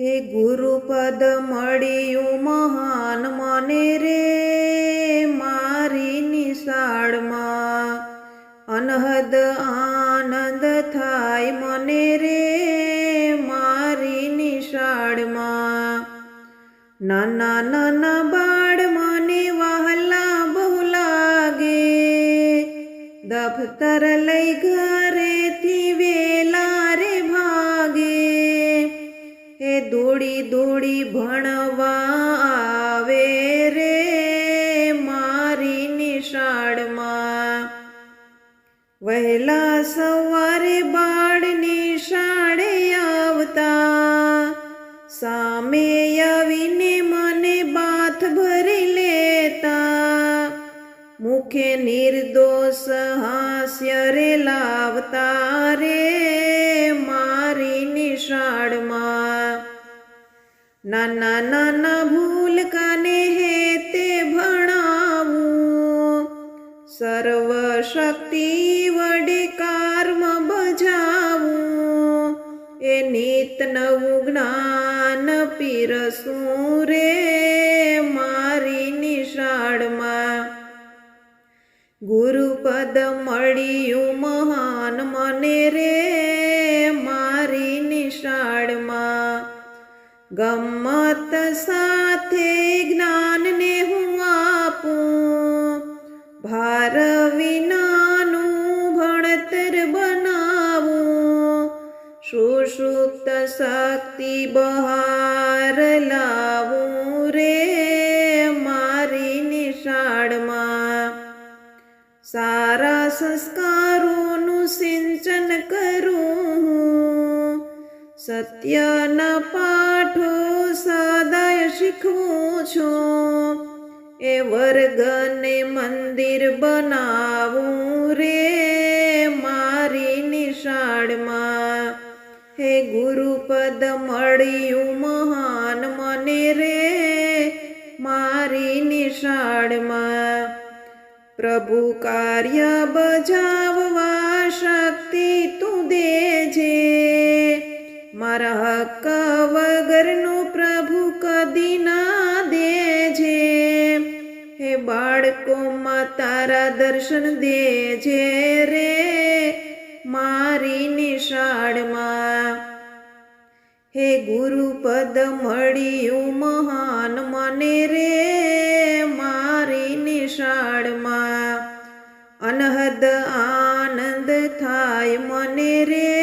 હે ગુરુપદ મળ્યું મહાન મને રે મારી નિશાળમાં. અનહદ આનંદ થાય મને રે મારી નિશાળમાં. નાના નાના બાળ મને વહલા બહુ લાગે. દફતર લઈ ઘરેથી દોડી દોડી ભણવા આવે રે મારી નિશાળમાં. વહેલા સવારે બાળ નિશાળે આવતા સામે આવીને મને બાથ ભરી લેતા મુખે નિર્દોષ હાસ્ય રે લાવતા નાના નાના ભૂલકાને હે તે ભણાવું. સર્વ શક્તિ વડે કર્મ બજાવું. એ નિત નવું જ્ઞાન પીરસું રે મારી નિશાળમાં. ગુરુપદ મળ્યું મહાન મને રે ગમત સાથે જ્ઞાનને હું આપું. ભાર વિનાનું ભણતર બનાવું. સુષુપ્ત શક્તિ બહાર લાવું રે મારી નિશાળમાં. સારા સંસ્કારોનું સિંચન કરું સત્યના પાઠો સદાય શીખવું છું. એ વર્ગને મંદિર બનાવું રે મારી નિશાળમાં. હે ગુરુપદ મળ્યું મહાન મને રે મારી નિશાળમાં. પ્રભુ કાર્ય બજાવવા શક્તિ તું દેજે. મારા વગરનું પ્રભુ કદી ના દેજે. હે બાળકોમાં તારા દર્શન દેજે રે મારી નિશાળમાં. હે ગુરુપદ મળ્યું મહાન, મને રે મારી નિશાળમાં. અનહદ આનંદ થાય, મને રે